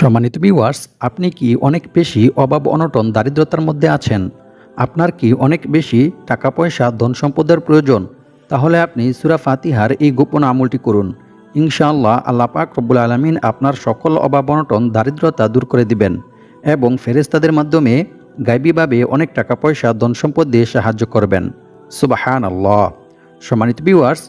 সম্মানিত ভিউয়ার্স আপনি কি অনেক বেশি অভাব অনটন দারিদ্রতার মধ্যে আছেন? আপনার কি অনেক বেশি টাকা পয়সা ধন সম্পদের প্রয়োজন? তাহলে আপনি সুরা ফাতিহার এই গোপন আমলটি করুন। ইনশাআল্লাহ আল্লাহ পাক রব্বুল আলমিন আপনার সকল অভাব অনটন দারিদ্রতা দূর করে দিবেন এবং ফেরেস্তাদের মাধ্যমে গাইবীভাবে অনেক টাকা পয়সা ধন সম্পদ দিয়ে সাহায্য করবেন। সুবাহান আল্লাহ সম্মানিত ভিউয়ার্স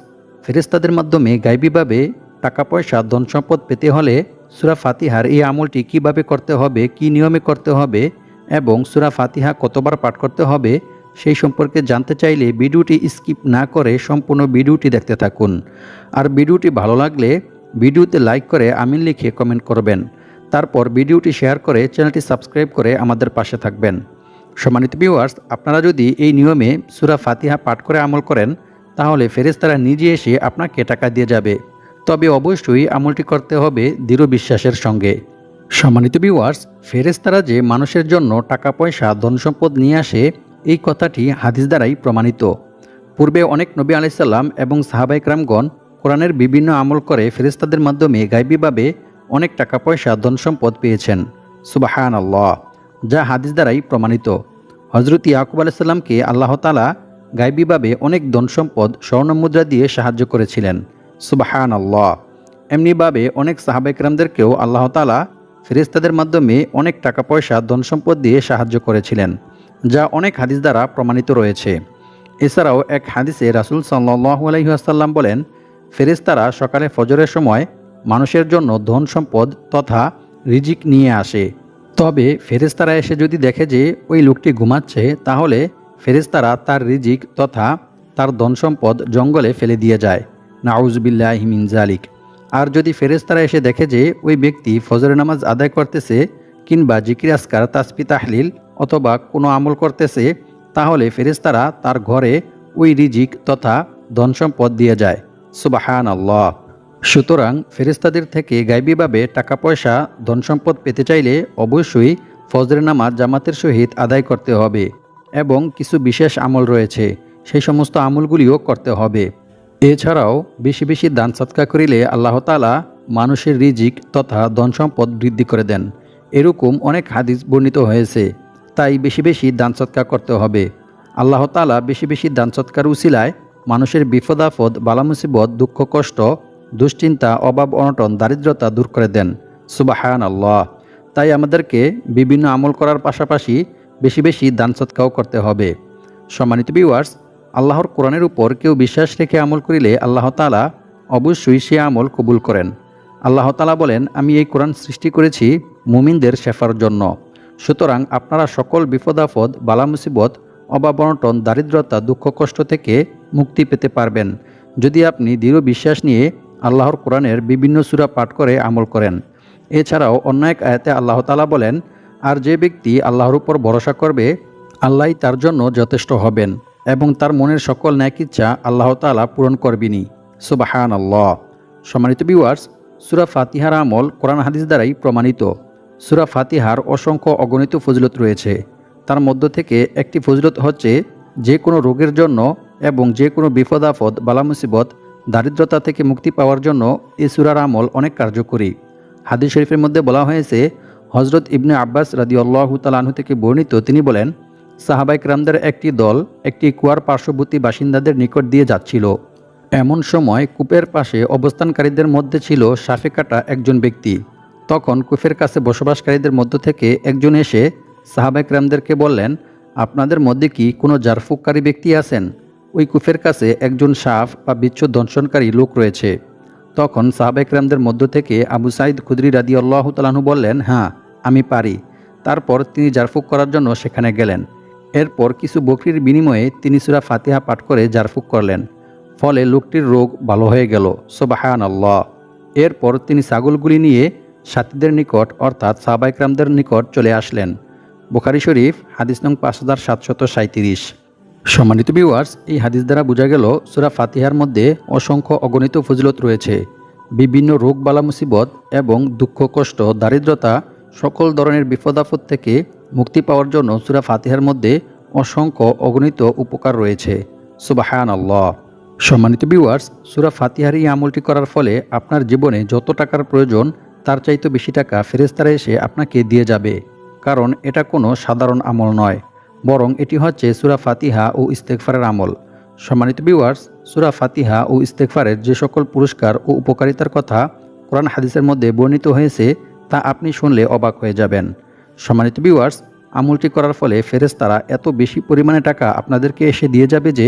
ফেরেস্তাদের মাধ্যমে গাইবীভাবে টাকা পয়সা ধন সম্পদ পেতে হলে সুরা ফাতিহার এই আমলটি কীভাবে করতে হবে, কি নিয়মে করতে হবে এবং সুরা ফাতিহা কতবার পাঠ করতে হবে সেই সম্পর্কে জানতে চাইলে ভিডিওটি স্কিপ না করে সম্পূর্ণ ভিডিওটি দেখতে থাকুন। আর ভিডিওটি ভালো লাগলে ভিডিওতে লাইক করে আমিন লিখে কমেন্ট করবেন। তারপর ভিডিওটি শেয়ার করে চ্যানেলটি সাবস্ক্রাইব করে আমাদের পাশে থাকবেন। সম্মানিত ভিউয়ার্স, আপনারা যদি এই নিয়মে সুরা ফাতিহা পাঠ করে আমল করেন, তাহলে ফেরেস্তারা নিজে এসে আপনাকে টাকা দিয়ে যাবে। তবে অবশ্যই আমলটি করতে হবে দৃঢ় বিশ্বাসের সঙ্গে। সম্মানিত ভিউয়ার্স ফেরেশতারা যে মানুষের জন্য টাকা পয়সা ধন সম্পদ নিয়ে আসে, এই কথাটি হাদিস দ্বারাই প্রমাণিত। পূর্বে অনেক নবী আলাইসাল্লাম এবং সাহাবাইকরামগণ কোরআনের বিভিন্ন আমল করে ফেরেশতাদের মাধ্যমে গাইবীভাবে অনেক টাকা পয়সা ধন সম্পদ পেয়েছেন। সুবাহান আল্লাহ যা হাদিস দ্বারাই প্রমাণিত। হজরত ইয়াকুব আলাইসাল্লামকে আল্লাহ তালা গাইবীভাবে অনেক ধন সম্পদ স্বর্ণমুদ্রা দিয়ে সাহায্য করেছিলেন। সুবাহান আল্লাহ এমনিভাবে অনেক সাহাবেকরামদেরকেও আল্লাহ তালা ফেরেস্তাদের মাধ্যমে অনেক টাকা পয়সা, ধন সম্পদ দিয়ে সাহায্য করেছিলেন, যা অনেক হাদিস দ্বারা প্রমাণিত রয়েছে। এছাড়াও এক হাদিসে রাসুল সাল্লু আলহিহাসাল্লাম বলেন ফেরেস্তারা সকালে ফজরের সময় মানুষের জন্য ধন সম্পদ তথা রিজিক নিয়ে আসে। তবে ফেরেস্তারা এসে যদি দেখে যে ওই লোকটি ঘুমাচ্ছে, তাহলে ফেরেস্তারা তার রিজিক তথা তার ধন সম্পদ জঙ্গলে ফেলে দিয়ে যায়। নাউজবিল্লাহ মিন জালিক আর যদি ফেরেস্তারা এসে দেখে যে ওই ব্যক্তি ফজরের নামাজ আদায় করতেছে কিংবা জিকির আসকার তাসপি তাহলিল অথবা কোনো আমল করতেছে, তাহলে ফেরেস্তারা তার ঘরে ওই রিজিক তথা ধন সম্পদ দিয়ে যায়। সুবাহান আল্লাহ সুতরাং ফেরেস্তাদের থেকে গাইবীভাবে টাকা পয়সা ধন সম্পদ পেতে চাইলে অবশ্যই ফজরের নামাজ জামাতের সহিত আদায় করতে হবে এবং কিছু বিশেষ আমল রয়েছে, সেই সমস্ত আমলগুলিও করতে হবে। এছাড়াও বেশি বেশি দান সৎকা করিলে আল্লাহ তালা মানুষের রিজিক তথা ধন সম্পদ বৃদ্ধি করে দেন। এরকম অনেক হাদিস বর্ণিত হয়েছে, তাই বেশি বেশি দান সৎকা করতে হবে। আল্লাহ তালা বেশি বেশি দান সৎকার উসিলায় মানুষের বিপদাফদ বালামুসিবত দুঃখ কষ্ট, দুশ্চিন্তা, অভাব, অনটন, দারিদ্রতা দূর করে দেন। সুবাহান আল্লাহ তাই আমাদেরকে বিভিন্ন আমল করার পাশাপাশি বেশি বেশি দান সৎকাও করতে হবে। সম্মানিত ভিউয়ার্স আল্লাহর কোরআনের উপর কেউ বিশ্বাস রেখে আমল করিলে আল্লাহ তালা অবশ্যই সে আমল কবুল করেন। আল্লাহ তালা বলেন, আমি এই কোরআন সৃষ্টি করেছি মুমিনদের শেফার জন্য। সুতরাং আপনারা সকল বিপদাফদ বালামুসিবত, অবাবনটন, দারিদ্রতা, দুঃখ, কষ্ট থেকে মুক্তি পেতে পারবেন। যদি আপনি দৃঢ় বিশ্বাস নিয়ে আল্লাহর কোরআনের বিভিন্ন সুরা পাঠ করে আমল করেন। এছাড়াও অন্য এক আয়াতে আল্লাহ তালা বলেন, আর যে ব্যক্তি আল্লাহর উপর ভরসা করবে আল্লাহ তার জন্য যথেষ্ট হবেন। এবং তার মনের সকল ন্যাক ইচ্ছা আল্লাহ তালা পূরণ করবিনি সুবাহান আল্লাহ সম্মানিত বিওয়ার্স সুরা ফাতিহার আমল কোরআন হাদিস দ্বারাই প্রমাণিত। সুরা ফাতিহার অসংখ্য অগণিত ফজিলত রয়েছে। তার মধ্য থেকে একটি ফজিলত হচ্ছে, যে কোনো রোগের জন্য এবং যে কোনো বিপদ আপদ বালামুসিবত দারিদ্রতা থেকে মুক্তি পাওয়ার জন্য এই সুরার আমল অনেক কার্যকরী। হাদিস শরীফের মধ্যে বলা হয়েছে হজরত ইবনে আব্বাস রাদি আল্লাহ তালাহু থেকে বর্ণিত তিনি বলেন সাহাবাইক রামদের একটি দল একটি কুয়ার পার্শ্ববর্তী বাসিন্দাদের নিকট দিয়ে যাচ্ছিল। এমন সময় কূপের পাশে অবস্থানকারীদের মধ্যে ছিল সাফে কাটা একজন ব্যক্তি। তখন কুফের কাছে বসবাসকারীদের মধ্য থেকে একজন এসে সাহাবাইক রামদেরকে বললেন, আপনাদের মধ্যে কি কোনো জারফুককারী ব্যক্তি আছেন? ওই কুফের কাছে একজন সাফ বা বিচ্ছু দংশনকারী লোক রয়েছে। তখন সাহাবেকরামদের মধ্য থেকে আবু সাইদ খুদরি রাদি আল্লাহ তালাহু বললেন হ্যাঁ আমি পারি। তারপর তিনি জারফুক করার জন্য সেখানে গেলেন। এরপর কিছু বকরির বিনিময়ে তিনি সুরা ফাতিহা পাঠ করে জারফুক করলেন। ফলে লোকটির রোগ ভালো হয়ে গেল। সোবাহান আল্লাহ এরপর তিনি ছাগলগুলি নিয়ে সাথীদের নিকট, অর্থাৎ সাহবাইকরামদের নিকট চলে আসলেন। বোখারি শরীফ, হাদিস নং পাঁচ হাজার সাতশত সাঁত্রিশ সম্মানিত ভিউয়ার্স এই হাদিস দ্বারা বোঝা গেল, সুরা ফাতিহার মধ্যে অসংখ্য অগণিত ফজিলত রয়েছে। বিভিন্ন রোগ, বালা মুসিবত এবং দুঃখ, কষ্ট, দারিদ্রতা সকল ধরনের বিপদাফত থেকে মুক্তি পাওয়ার জন্য সুরা ফাতিহার মধ্যে অসংখ্য অগণিত উপকার রয়েছে। সুবাহান আল্লাহ সম্মানিত ভিউয়ার্স সুরা ফাতিহার এই আমলটি করার ফলে আপনার জীবনে যত টাকার প্রয়োজন, তার চাইতে বেশি টাকা ফেরেস্তারা এসে আপনাকে দিয়ে যাবে। কারণ এটা কোনো সাধারণ আমল নয়, বরং এটি হচ্ছে সুরা ফাতিহা ও ইস্তেকফারের আমল। সম্মানিত ভিউয়ার্স সুরা ফাতিহা ও ইস্তেকফারের যে সকল পুরস্কার ও উপকারিতার কথা কোরআন হাদিসের মধ্যে বর্ণিত হয়েছে তা আপনি শুনলে অবাক হয়ে যাবেন। সম্মানিত ভিউয়ার্স আমলটি করার ফলে ফেরেস্তারা এত বেশি পরিমাণে টাকা আপনাদেরকে এসে দিয়ে যাবে যে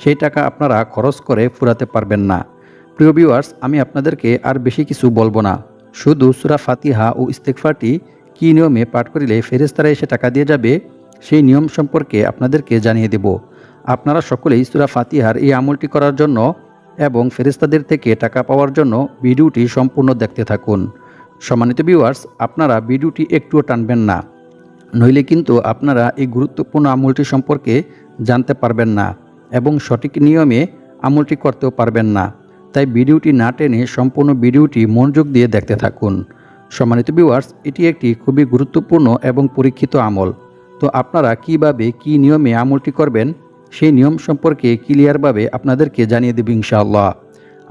সেই টাকা আপনারা খরচ করে ফুরাতে পারবেন না। প্রিয় ভিউয়ার্স আমি আপনাদেরকে আর বেশি কিছু বলব না। শুধু সুরা ফাতিহা ও ইস্তেকফারটি কী নিয়মে পাঠ করিলে ফেরেস্তারা এসে টাকা দিয়ে যাবে, সেই নিয়ম সম্পর্কে আপনাদেরকে জানিয়ে দেব। আপনারা সকলেই সুরা ফাতিহার এই আমলটি করার জন্য এবং ফেরেস্তাদের থেকে টাকা পাওয়ার জন্য ভিডিওটি সম্পূর্ণ দেখতে থাকুন। সম্মানিত ভিউয়ার্স আপনারা ভিডিওটি একটুও টানবেন না। নইলে কিন্তু আপনারা এই গুরুত্বপূর্ণ আমলটি সম্পর্কে জানতে পারবেন না এবং সঠিক নিয়মে আমলটি করতেও পারবেন না। তাই ভিডিওটি না টেনে সম্পূর্ণ ভিডিওটি মনোযোগ দিয়ে দেখতে থাকুন। সম্মানিত ভিউয়ার্স এটি একটি খুবই গুরুত্বপূর্ণ এবং পরীক্ষিত আমল। তো আপনারা কীভাবে, কি নিয়মে আমলটি করবেন, সেই নিয়ম সম্পর্কে ক্লিয়ারভাবে আপনাদেরকে জানিয়ে দেব ইনশাআল্লাহ।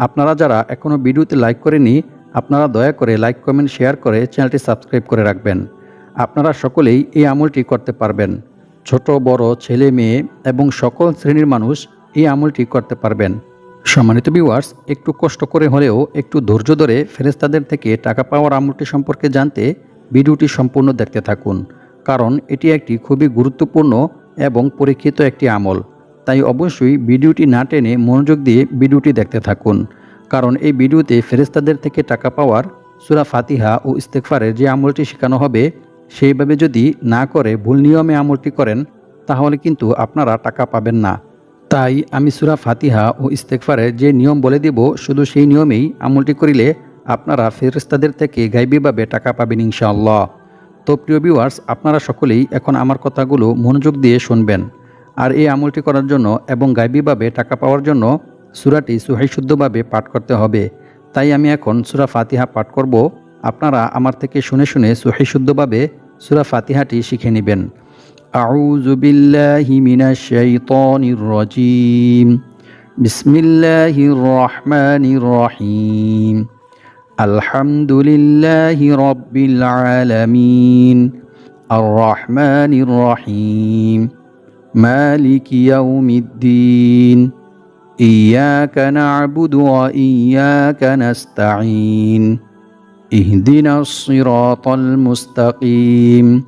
আপনারা যারা এখনও ভিডিওতে লাইক করেনি আপনারা দয়া করে লাইক, কমেন্ট, শেয়ার করে চ্যানেলটি সাবস্ক্রাইব করে রাখবেন। আপনারা সকলেই এই আমলটি করতে পারবেন। ছোট, বড়, ছেলে, মেয়ে এবং সকল শ্রেণির মানুষ এই আমলটি করতে পারবেন। সম্মানিত ভিউয়ার্স একটু কষ্ট করে হলেও একটু ধৈর্য ধরে ফেরেস্তাদের থেকে টাকা পাওয়ার আমলটি সম্পর্কে জানতে ভিডিওটি সম্পূর্ণ দেখতে থাকুন। কারণ এটি একটি খুবই গুরুত্বপূর্ণ এবং পরীক্ষিত একটি আমল। তাই অবশ্যই ভিডিওটি না টেনে মনোযোগ দিয়ে ভিডিওটি দেখতে থাকুন। কারণ এই ভিডিওতে ফেরেস্তাদের থেকে টাকা পাওয়ার সুরা ফাতিহা ও ইস্তেকফারের যে আমলটি শেখানো হবে, সেইভাবে যদি না করে ভুল নিয়মে আমলটি করেন, তাহলে কিন্তু আপনারা টাকা পাবেন না। তাই আমি সুরা ফাতিহা ও ইস্তেকফারের যে নিয়ম বলে দেব, শুধু সেই নিয়মেই আমলটি করিলে আপনারা ফেরেস্তাদের থেকে গাইবীভাবে টাকা পাবেন ইনশাআল্লাহ। তো প্রিয় ভিউয়ার্স আপনারা সকলেই এখন আমার কথাগুলো মনোযোগ দিয়ে শুনবেন। আর এই আমলটি করার জন্য এবং গাইবীভাবে টাকা পাওয়ার জন্য সুরাটি সুহাইশুদ্ধভাবে পাঠ করতে হবে। তাই আমি এখন সুরা ফাতিহা পাঠ করব। আপনারা আমার থেকে শুনে শুনে সুহাইশুদ্ধভাবে সুরা ফাতিহাটি শিখে নেবেন। আউজুবিল্লাহি মিনাশ শাইতানির রাজিম। বিসমিল্লাহির রহমানির রহিম। আলহামদুলিল্লাহি রব্বিল আর রহিম। إياك نعبد وإياك نستعين. اهدنا الصراط المستقيم.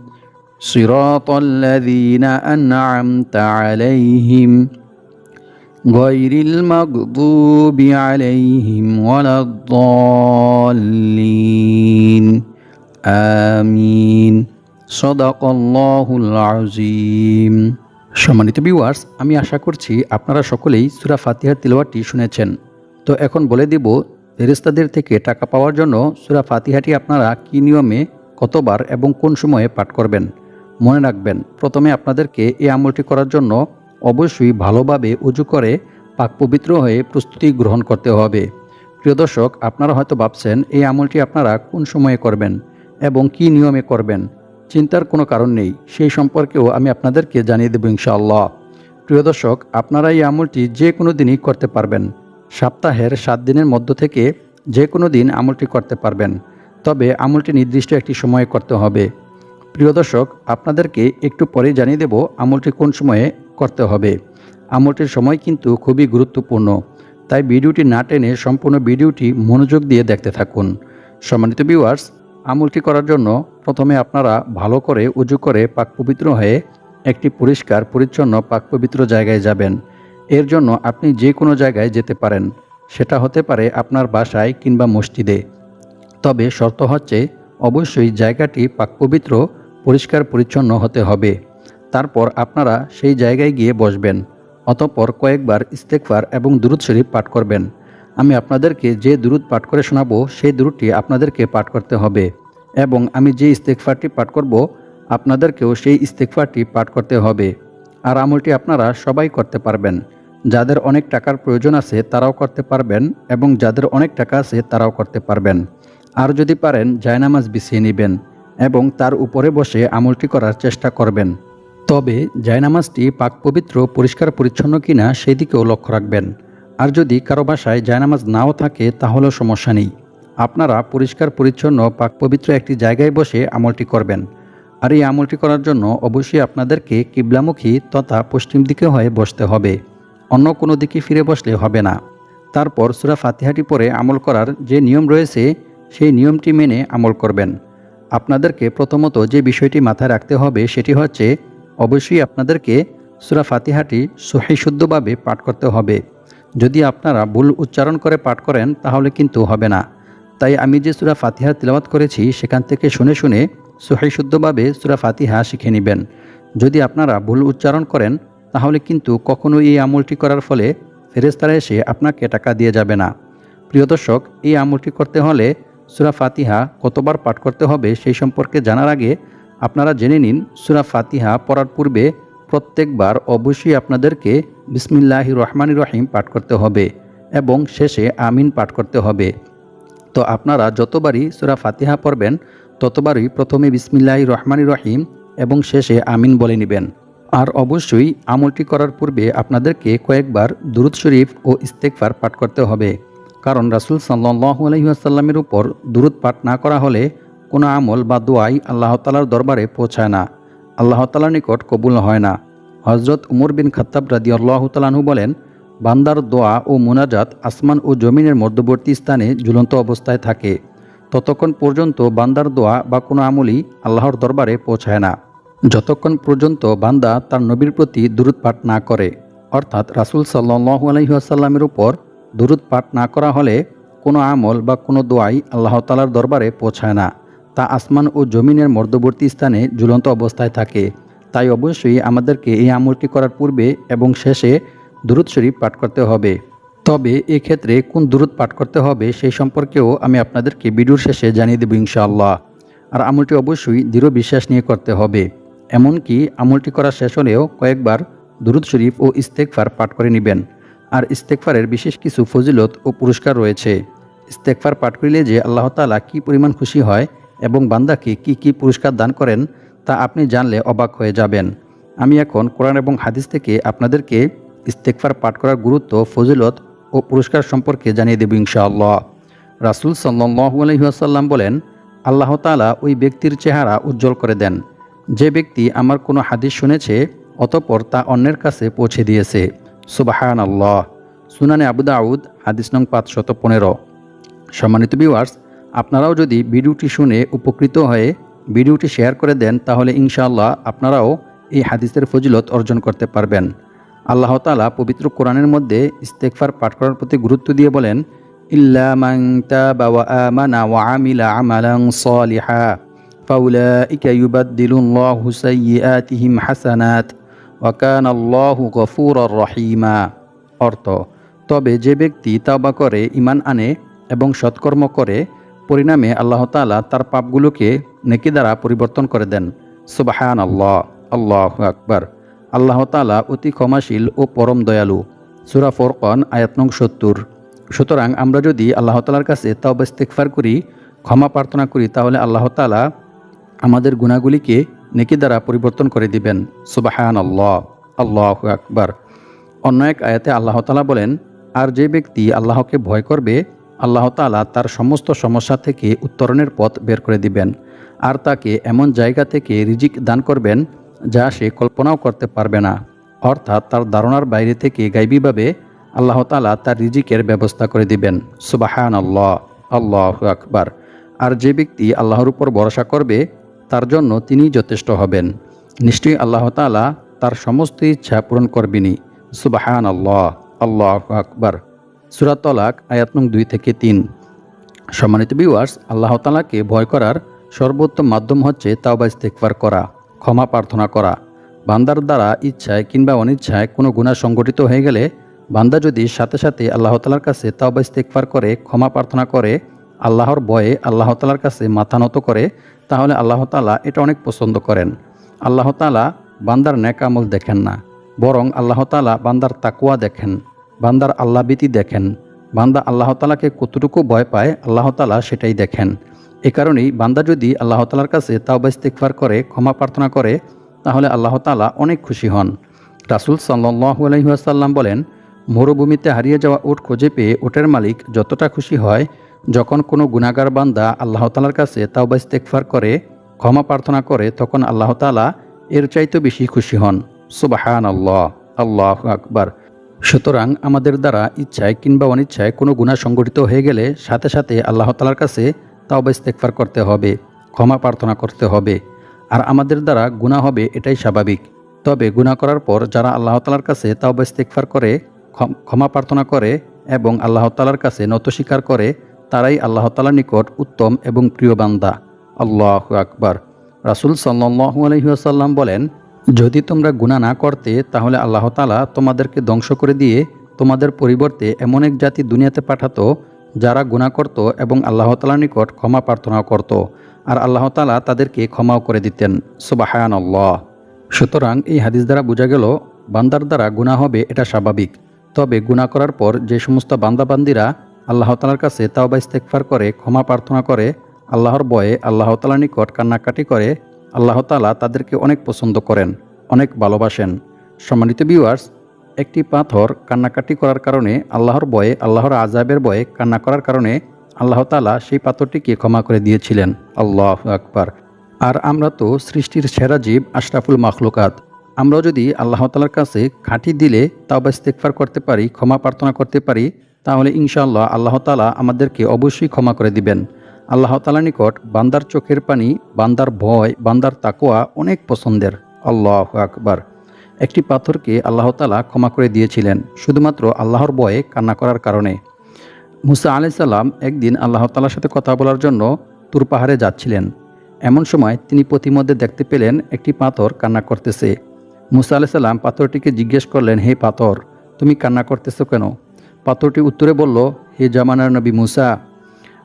صراط الذين أنعمت عليهم. غير المغضوب عليهم ولا الضالين. آمين. صدق الله العظيم. সম্মানিত ভিউয়ার্স আমি আশা করছি আপনারা সকলেই সুরা ফাতিহার তিলওয়াতটি শুনেছেন। তো এখন বলে দিব ফেরেস্তাদের থেকে টাকা পাওয়ার জন্য সুরা ফাতিহাটি আপনারা কী নিয়মে, কতবার এবং কোন সময়ে পাঠ করবেন? মনে রাখবেন, প্রথমে আপনাদেরকে এই আমলটি করার জন্য অবশ্যই ভালোভাবে উজু করে পাক পবিত্র হয়ে প্রস্তুতি গ্রহণ করতে হবে। প্রিয় দর্শক, আপনারা হয়তো ভাবছেন, এই আমলটি আপনারা কোন সময়ে করবেন এবং কি নিয়মে করবেন? চিন্তার কোনো কারণ নেই। সেই সম্পর্কেও আমি আপনাদেরকে জানিয়ে দেব ইনশাআল্লাহ। প্রিয় দর্শক আপনারা এই আমলটি যে কোনো দিনই করতে পারবেন। সপ্তাহের সাত দিনের মধ্য থেকে যে কোনো দিন আমলটি করতে পারবেন। তবে আমলটি নির্দিষ্ট একটি সময়ে করতে হবে। প্রিয় দর্শক, আপনাদেরকে একটু পরে জানিয়ে দেব আমলটি কোন সময়ে করতে হবে। আমলটির সময় কিন্তু খুবই গুরুত্বপূর্ণ। তাই ভিডিওটি না টেনে সম্পূর্ণ ভিডিওটি মনোযোগ দিয়ে দেখতে থাকুন। সম্মানিত ভিউয়ার্স আমলটি করার জন্য প্রথমে আপনারা ভালো করে উজু করে পাক পবিত্র হয়ে একটি পরিষ্কার, পরিচ্ছন্ন, পাক পবিত্র জায়গায় যাবেন। এর জন্য আপনি যে কোনো জায়গায় যেতে পারেন। সেটা হতে পারে আপনার বাসায় কিংবা মসজিদে। তবে শর্ত হচ্ছে, অবশ্যই জায়গাটি পাক পবিত্র, পরিষ্কার, পরিচ্ছন্ন হতে হবে। তারপর আপনারা সেই জায়গায় গিয়ে বসবেন। অতঃপর কয়েকবার ইস্তেকফার এবং দুরুদ শরীফ পাঠ করবেন। আমি আপনাদেরকে যে দুরুদ পাঠ করে শোনাবো, সেই দুরুদটি আপনাদেরকে পাঠ করতে হবে। এবং আমি যে ইস্তেকফারটি পাঠ করব, আপনাদেরকেও সেই ইস্তেকফারটি পাঠ করতে হবে। আর আমলটি আপনারা সবাই করতে পারবেন। যাদের অনেক টাকার প্রয়োজন আছে, তারাও করতে পারবেন এবং যাদের অনেক টাকা আছে, তারাও করতে পারবেন। আর যদি পারেন, জায়নামাজ বিছিয়ে নেবেন এবং তার উপরে বসে আমলটি করার চেষ্টা করবেন। তবে জায়নামাজটি পাক পবিত্র, পরিষ্কার, পরিচ্ছন্ন কিনা, সেদিকেও লক্ষ্য রাখবেন। আর যদি কারও বাসায় জায়নামাজ নাও থাকে, তাহলেও সমস্যা নেই। আপনারা পরিষ্কার, পরিচ্ছন্ন, পাক পবিত্র একটি জায়গায় বসে আমলটি করবেন। আর এই আমলটি করার জন্য অবশ্যই আপনাদেরকে কিবলামুখী তথা পশ্চিম দিকে হয়ে বসতে হবে। অন্য কোনো দিকে ফিরে বসলে হবে না। তারপর সুরা ফাতিহাটি পরে আমল করার যে নিয়ম রয়েছে, সেই নিয়মটি মেনে আমল করবেন। আপনাদেরকে প্রথমত যে বিষয়টি মাথায় রাখতে হবে, সেটি হচ্ছে, অবশ্যই আপনাদেরকে সুরা ফাতিহাটি সহি শুদ্ধভাবে পাঠ করতে হবে। যদি আপনারা ভুল উচ্চারণ করে পাঠ করেন, তাহলে কিন্তু হবে না। তাই আমি যে সুরা ফাতিহা তিলাবাত করেছি, সেখান থেকে শুনে শুনে সহি শুদ্ধভাবে সুরা ফাতিহা শিখে নেবেন। যদি আপনারা ভুল উচ্চারণ করেন, তাহলে কিন্তু কখনো এই আমলটি করার ফলে ফেরেস্তারা এসে আপনাকে টাকা দিয়ে যাবে না। প্রিয় দর্শক, এই আমলটি করতে হলে সুরা ফাতিহা কতবার পাঠ করতে হবে, সেই সম্পর্কে জানার আগে আপনারা জেনে নিন, সুরা ফাতিহা পড়ার পূর্বে প্রত্যেকবার অবশ্যই আপনাদেরকে বিসমিল্লাহ রহমান রহিম পাঠ করতে হবে এবং শেষে আমিন পাঠ করতে হবে। তো আপনারা যতবারই সুরা ফাতিহা পড়বেন, ততবারই প্রথমে বিসমিল্লাহ রহমান রহিম এবং শেষে আমিন বলে নেবেন। আর অবশ্যই আমলটি করার পূর্বে আপনাদেরকে কয়েকবার দুরুদ শরীফ ও ইস্তেকফার পাঠ করতে হবে। কারণ রাসুল সাল্লাহ আলহিহাসাল্লামের উপর দুরুদ পাঠ না করা হলে কোনো আমল বা দোয়াই আল্লাহ তালার দরবারে পৌঁছায় না। আল্লাহ তালার নিকট কবুল হয় না। হজরত উমর বিন খত্তাব রাদি আল্লাহ বলেন, বান্দার দোয়া ও মুনাজাত আসমান ও জমিনের মধ্যবর্তী স্থানে ঝুলন্ত অবস্থায় থাকে। ততক্ষণ পর্যন্ত বান্দার দোয়া বা কোনো আমলই আল্লাহর দরবারে পৌঁছায় না। যতক্ষণ পর্যন্ত বান্দা তার নবীর প্রতি দুরুদ পাঠ না করে, অর্থাৎ রাসুল সাল্লু আলহিহাসাল্লামের উপর দুরুদ পাঠ না করা হলে কোনো আমল বা কোনো দোয়াই আল্লাহ তালার দরবারে পৌঁছায় না। তা আসমান ও জমিনের মধ্যবর্তী স্থানে ঝুলন্ত অবস্থায় থাকে। তাই অবশ্যই আমাদেরকে এই আমলটি করার পূর্বে এবং শেষে দুরুদ শরীফ পাঠ করতে হবে। তবে এক্ষেত্রে কোন দুরুদ পাঠ করতে হবে সেই সম্পর্কেও আমি আপনাদেরকে ভিডিওর শেষে জানিয়ে দেব ইনশাআল্লাহ। আর আমলটি অবশ্যই দৃঢ় বিশ্বাস নিয়ে করতে হবে। এমনকি আমলটি করা শেষ হলেও কয়েকবার দুরুদ শরীফ ও ইস্তেকফার পাঠ করে নেবেন। আর ইস্তেকফারের বিশেষ কিছু ফজিলত ও পুরস্কার রয়েছে। ইস্তেকফার পাঠ করিলে যে আল্লাহ তালা কী পরিমাণ খুশি হয় এবং বান্দাকে কি কি পুরস্কার দান করেন তা আপনি জানলে অবাক হয়ে যাবেন। আমি এখন কোরআন এবং হাদিস থেকে আপনাদেরকে ইস্তেকফার পাঠ করার গুরুত্ব, ফজিলত ও পুরস্কার সম্পর্কে জানিয়ে দেব ইনশাআল্লাহ। রাসুল সাল্লু আলহিহাসাল্লাম বলেন, আল্লাহ তালা ওই ব্যক্তির চেহারা উজ্জ্বল করে দেন। যে ব্যক্তি আমার কোনো হাদিস শুনেছে অতপর তা অন্যের কাছে পৌঁছে দিয়েছে। সুবাহান আল্লাহ সুনানে আবু দাউদ, হাদিস নং পাঁচশত পনেরো। সম্মানিত ভিউয়ার্স আপনারাও যদি ভিডিওটি শুনে উপকৃত হয়ে ভিডিওটি শেয়ার করে দেন, তাহলে ইনশাআল্লাহ আপনারাও এই হাদিসের ফজিলত অর্জন করতে পারবেন। আল্লাহ তালা পবিত্র কোরআনের মধ্যে ইস্তেকফার পাঠ করার প্রতি গুরুত্ব দিয়ে বলেন, ইল্লা ওয়া অর্থ, তবে যে ব্যক্তি তাওবা করে ইমান আনে এবং সৎকর্ম করে পরিণামে আল্লাহ তাআলা তার পাপগুলোকে নেকি দ্বারা পরিবর্তন করে দেন। সুবাহান আল্লাহ আল্লাহ আকবার। আল্লাহ তালা অতি ক্ষমাশীল ও পরম দয়ালু। সুরা ফরকন, আয়াত নং সত্তর। সুতরাং আমরা যদি আল্লাহ তালার কাছে তাও ইস্তেকফার করি, ক্ষমা প্রার্থনা করি, তাহলে আল্লাহ তালা আমাদের গুণাগুলিকে নেকি দ্বারা পরিবর্তন করে দিবেন। সুবাহান আল্লাহ আল্লাহ আকবার। অন্য এক আয়াতে আল্লাহ তালা বলেন, আর যে ব্যক্তি আল্লাহকে ভয় করবে আল্লাহ তালা তার সমস্ত সমস্যা থেকে উত্তরণের পথ বের করে দিবেন আর তাকে এমন জায়গা থেকে রিজিক দান করবেন যা সে কল্পনাও করতে পারবে না। অর্থাৎ তার ধারণার বাইরে থেকে গাইবীভাবে আল্লাহ তালা তার রিজিকের ব্যবস্থা করে দিবেন। সুবাহান আল্লাহ আল্লাহ আকবার। আর যে ব্যক্তি আল্লাহর উপর ভরসা করবে, তার জন্য তিনি যথেষ্ট হবেন। নিশ্চয়ই আল্লাহ তালা তার সমস্ত ইচ্ছা পূরণ করবেনি সুবাহান আল্লাহ আল্লাহ আকবার। সুরাত তলাক, আয়াত নং দুই থেকে তিন। সম্মানিত বিওয়ার্স আল্লাহ তালাকে ভয় করার সর্বোত্তম মাধ্যম হচ্ছে তাওবা ইস্তেকবার করা, ক্ষমা প্রার্থনা করা। বান্দার দ্বারা ইচ্ছায় কিংবা অনিচ্ছায় কোনো গুণা সংগঠিত হয়ে গেলে বান্দা যদি সাথে সাথে আল্লাহ তালার কাছে তাওবা ইস্তেকফার করে, ক্ষমা প্রার্থনা করে, আল্লাহর ভয়ে আল্লাহ তালার কাছে মাথা নত করে, তাহলে আল্লাহ তালা এটা অনেক পছন্দ করেন। আল্লাহ তালা বান্দার ন্যাক আমল দেখেন না, বরং আল্লাহ তালা বান্দার তাকুয়া দেখেন। বান্দার আল্লাহবিতি দেখেন। বান্দা আল্লাহ তালাকে কতটুকু ভয় পায়, আল্লাহ তালা সেটাই দেখেন। এ কারণেই বান্দা যদি আল্লাহ তালার কাছে তাওবা ইস্তেকফার করে, ক্ষমা প্রার্থনা করে, তাহলে আল্লাহ তালা অনেক খুশি হন। রাসুল সাল্লাহ আলহিহাসাল্লাম বলেন, মরুভূমিতে হারিয়ে যাওয়া উট খুঁজে পেয়ে ওটের মালিক যতটা খুশি হয়, যখন কোনো গুণাগার বান্দা আল্লাহ তালার কাছে তাওবা ইস্তেকফার করে, ক্ষমা প্রার্থনা করে, তখন আল্লাহ তালা এর চাইতে বেশি খুশি হন। সুবাহান আল্লাহ আল্লাহ আকবার। সুতরাং আমাদের দ্বারা ইচ্ছায় কিংবা অনিচ্ছায় কোনো গুণা সংগঠিত হয়ে গেলে সাথে সাথে আল্লাহ তালার কাছে তাওবা ইস্তেকফার করতে হবে, ক্ষমা প্রার্থনা করতে হবে। আর আমাদের দ্বারা গুণা হবে এটাই স্বাভাবিক। তবে গুণা করার পর যারা আল্লাহ তালার কাছে তাওবা ইস্তেকফার করে, ক্ষমা প্রার্থনা করে এবং আল্লাহ তালার কাছে নত স্বীকার করে, তারাই আল্লাহ তালার নিকট উত্তম এবং প্রিয় বান্দা। আল্লাহ আকবার। রাসুল সাল্লাহু আলহিহাসাল্লাম বলেন যদি তোমরা গুণা না করতে, তাহলে আল্লাহ তালা তোমাদেরকে ধ্বংস করে দিয়ে তোমাদের পরিবর্তে এমন এক জাতি দুনিয়াতে পাঠাতো, যারা গুণা করত এবং আল্লাহ তালার নিকট ক্ষমা প্রার্থনা করত। আর আল্লাহ তালা তাদেরকে ক্ষমাও করে দিতেন। সুবাহায়ান আল্লাহ সুতরাং এই হাদিস দ্বারা বোঝা গেল, বান্দার দ্বারা গুণা হবে এটা স্বাভাবিক। তবে গুণা করার পর যে সমস্ত বান্দাবান্দিরা আল্লাহ তালার কাছে তাওবা ইস্তেকফার করে, ক্ষমা প্রার্থনা করে, আল্লাহর বয়ে আল্লাহ তালার নিকট কান্নাকাটি করে আল্লাহ তালা তাদেরকে অনেক পছন্দ করেন, অনেক ভালোবাসেন। সম্মানিত ভিউয়ার্স একটি পাথর কান্নাকাটি করার কারণে, আল্লাহর বয়ে আল্লাহর আজাবের বয়ে কান্না করার কারণে আল্লাহ তালা সেই পাথরটিকে ক্ষমা করে দিয়েছিলেন। আল্লাহ আকবার। আর আমরা তো সৃষ্টির সেরা জীব আশরাফুল মাখলুকাত। আমরা যদি আল্লাহ তালার কাছে খাঁটি দিলে তাও তাওবা ইস্তেকফার করতে পারি, ক্ষমা প্রার্থনা করতে পারি, তাহলে ইনশাআল্লাহ আল্লাহ তালা আমাদেরকে অবশ্যই ক্ষমা করে দিবেন। আল্লাহ তালা নিকট বান্দার চোখের পানি, বান্দার ভয়, বান্দার তাকোয়া অনেক পছন্দের। আল্লাহ আকবার। একটি পাথরকে আল্লাহ তালা ক্ষমা করে দিয়েছিলেন, শুধুমাত্র আল্লাহর ভয়ে কান্না করার কারণে। মুসা আলাইসাল্লাম একদিন আল্লাহ তালার সাথে কথা বলার জন্য তুর পাহাড়ে যাচ্ছিলেন। এমন সময় তিনি প্রতিমধ্যে দেখতে পেলেন একটি পাথর কান্না করতেছে। মুসা আলাইসাল্লাম পাথরটিকে জিজ্ঞেস করলেন, হে পাথর, তুমি কান্না করতেছো কেন? পাথরটি উত্তরে বলল, হে জামানার নবী মুসা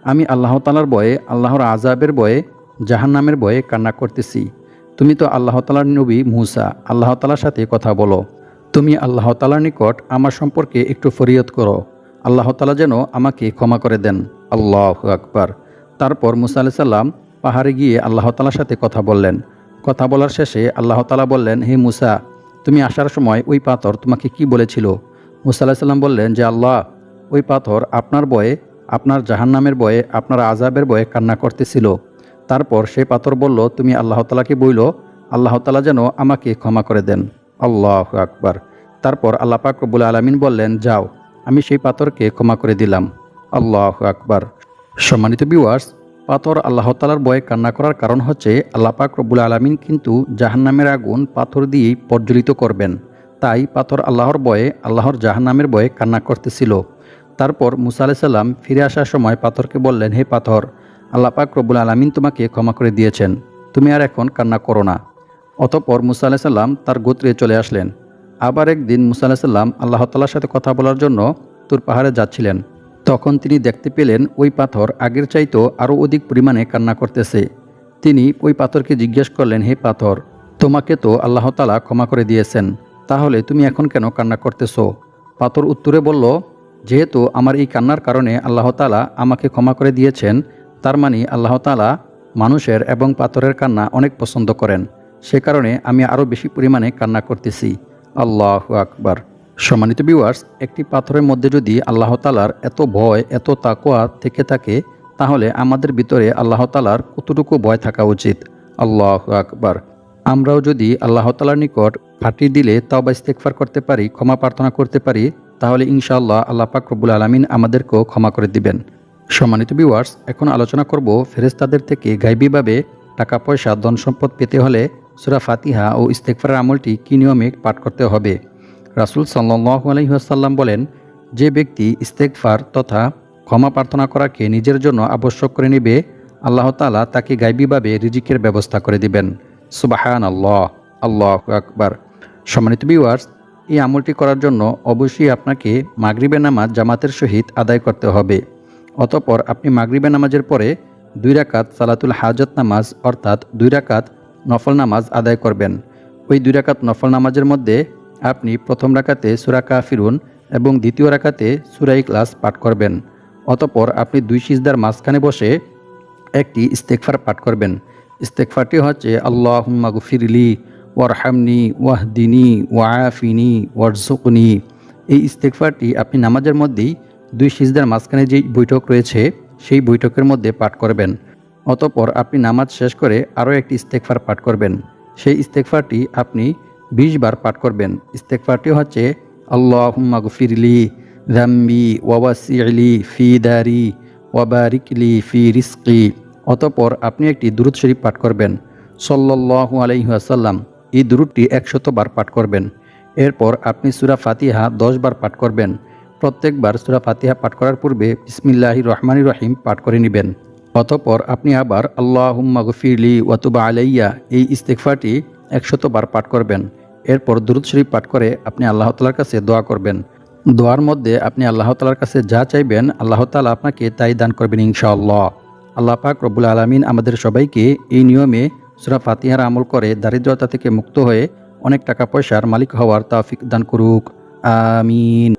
আমি আল্লাহ তালার বয়ে আল্লাহর আজাবের বয়ে জাহান্নামের বয়ে কান্না করতেছি। তুমি তো আল্লাহ তালার নবী মুসা, আল্লাহ তালার সাথে কথা বলো। তুমি আল্লাহ তালার নিকট আমার সম্পর্কে একটু ফরিয়ত করো। আল্লাহ তালা যেন আমাকে ক্ষমা করে দেন। আল্লাহ আকবার। তারপর মুসা আলাহ সাল্লাম পাহাড়ে গিয়ে আল্লাহ তালার সাথে কথা বললেন। কথা বলার শেষে আল্লাহ তালা বললেন, হে মুসা, তুমি আসার সময় ওই পাথর তোমাকে কি বলেছিল? মুসা আলাহিসাল্লাম বললেন যে, আল্লাহ, ওই পাথর আপনার বয়ে আপনার জাহান্নামের বয়ে, আপনার আজাবের বয়ে কান্না করতেছিল। তারপর সেই পাথর বলল, তুমি আল্লাহ তালাকে বইল, আল্লাহ তালা যেন আমাকে ক্ষমা করে দেন। আল্লাহ আকবার। তারপর আল্লাহ পাক রব্বুল আলমিন বললেন, যাও, আমি সেই পাথরকে ক্ষমা করে দিলাম। আল্লাহ আকবার। সম্মানিত বিওয়ার্স পাথর আল্লাহ তালার বয়ে কান্না করার কারণ হচ্ছে, আল্লাহ পাক রব্বুল আলমিন কিন্তু জাহান্নামের আগুন পাথর দিয়েই প্রজ্বলিত করবেন। তাই পাথর আল্লাহর বয়ে, আল্লাহর জাহান্নামের বয়ে কান্না করতেছিল। তারপর মুসা আলাইসাল্লাম ফিরে আসার সময় পাথরকে বললেন, হে পাথর, আল্লাহ পাক রব্বুল আলমিন তোমাকে ক্ষমা করে দিয়েছেন। তুমি আর এখন কান্না করো না। অতপর মুসা আলাইসাল্লাম তার গোত্রে চলে আসলেন। আবার একদিন মুসা আলাইসাল্লাম আল্লাহ তালার সাথে কথা বলার জন্য তুর পাহাড়ে যাচ্ছিলেন। তখন তিনি দেখতে পেলেন ওই পাথর আগের চাইতো আরও অধিক পরিমাণে কান্না করতেছে। তিনি ওই পাথরকে জিজ্ঞেস করলেন, হে পাথর, তোমাকে তো আল্লাহ তালা ক্ষমা করে দিয়েছেন। তাহলে তুমি এখন কেন কান্না করতেছো? পাথর উত্তরে বলল যেহেতু আমার এই কান্নার কারণে আল্লাহ তালা আমাকে ক্ষমা করে দিয়েছেন, তার মানে আল্লাহ তালা মানুষের এবং পাথরের কান্না অনেক পছন্দ করেন। সে কারণে আমি আরও বেশি পরিমাণে কান্না করতেছি। আল্লাহ আকবার। সম্মানিত বিওয়ার্স একটি পাথরের মধ্যে যদি আল্লাহ তালার এত ভয়, এত তাকোয়া থেকে থাকে, তাহলে আমাদের ভিতরে আল্লাহ তালার কতটুকু ভয় থাকা উচিত? আল্লাহ আকবার। আমরাও যদি আল্লাহ তালার নিকট ফাটি দিলে তাও বা ইস্তেকফার করতে পারি, ক্ষমা প্রার্থনা করতে পারি তাহলে ইনশাআল্লাহ আল্লাহ পাক রব্বুল আলমিন আমাদেরকেও ক্ষমা করে দিবেন। সম্মানিত ভিউয়ার্স এখন আলোচনা করব ফেরেস্তাদের থেকে গাইবীভাবে টাকা পয়সা, ধন সম্পদ পেতে হলে সুরা ফাতিহা ও ইস্তেকফারের আমলটি কী নিয়মে পাঠ করতে হবে? রাসুল সাল্লাহ আলহিহাসাল্লাম বলেন, যে ব্যক্তি ইস্তেকফার তথা ক্ষমা প্রার্থনা করাকে নিজের জন্য আবশ্যক করে নেবে, আল্লাহ তালা তাকে গাইবীভাবে রিজিকের ব্যবস্থা করে দিবেন। সুবাহান আল্লাহ আল্লাহ আকবার। সম্মানিত ভিউয়ার্স এই আমলটি করার জন্য অবশ্যই আপনাকে মাগরিবে নামাজ জামাতের সহিত আদায় করতে হবে। অতপর আপনি মাগরিবে নামাজের পরে দুই রাকাত সালাতুল হাজত নামাজ অর্থাৎ দুই রাকাত নফল নামাজ আদায় করবেন। ওই দুই রাকাত নফল নামাজের মধ্যে আপনি প্রথম রাকাতে সুরা কাফিরুন এবং দ্বিতীয় রাকাতে সুরাই ক্লাস পাঠ করবেন। অতপর আপনি দুই সিজদার মাঝখানে বসে একটি ইস্তেকফার পাঠ করবেন। ইস্তেকফারটি হচ্ছে আল্লাহ গুফিরলি ওয়ারহামনি, ওয়াহদিনী ওয়াফিনি ওয়ারজুকনি এই ইস্তেকফারটি আপনি নামাজের মধ্যেই দুই সিজদার মাঝখানে যেই বৈঠক রয়েছে, সেই বৈঠকের মধ্যে পাঠ করবেন। অতপর আপনি নামাজ শেষ করে আরও একটি ইস্তেকফার পাঠ করবেন। সেই ইস্তেকফারটি আপনি বিশ বার পাঠ করবেন। ইস্তেকফারটি হচ্ছে আল্লাহ গফিরলি রাম্বি ওয়াবাসিলি ফি দারি ওয়াবারিকলি ফি রিস্কি অতপর আপনি একটি দুরুদ শরীফ পাঠ করবেন। সল্লাল্লাহু আলাইহি আসাল্লাম এই দুরুদটি একশতবার পাঠ করবেন। এরপর আপনি সুরা ফাতিহা দশ বার পাঠ করবেন। প্রত্যেকবার সুরা ফাতিহা পাঠ করার পূর্বে বিসমিল্লাহি রহমানি রহিম পাঠ করে নেবেন। অতপর আপনি আবার আল্লাহুম্মা গফিরলি ওয়াতুবা আলাইয়া এই ইস্তেকফাটি একশতবার পাঠ করবেন। এরপর দুরুদ শরীফ পাঠ করে আপনি আল্লাহ তালার কাছে দোয়া করবেন। দোয়ার মধ্যে আপনি আল্লাহ তালার কাছে যা চাইবেন আল্লাহ তালা আপনাকে তাই দান করবেন ইনশাআল্লাহ। আল্লাহ পাক রব্বুল আলমিন আমাদের সবাইকে এই নিয়মে সুরা ফাতিহার আমল করে দারিদ্রতা থেকে মুক্ত হয়ে অনেক টাকা পয়সার মালিক হওয়ার তাফিক দান করুক। আমিন।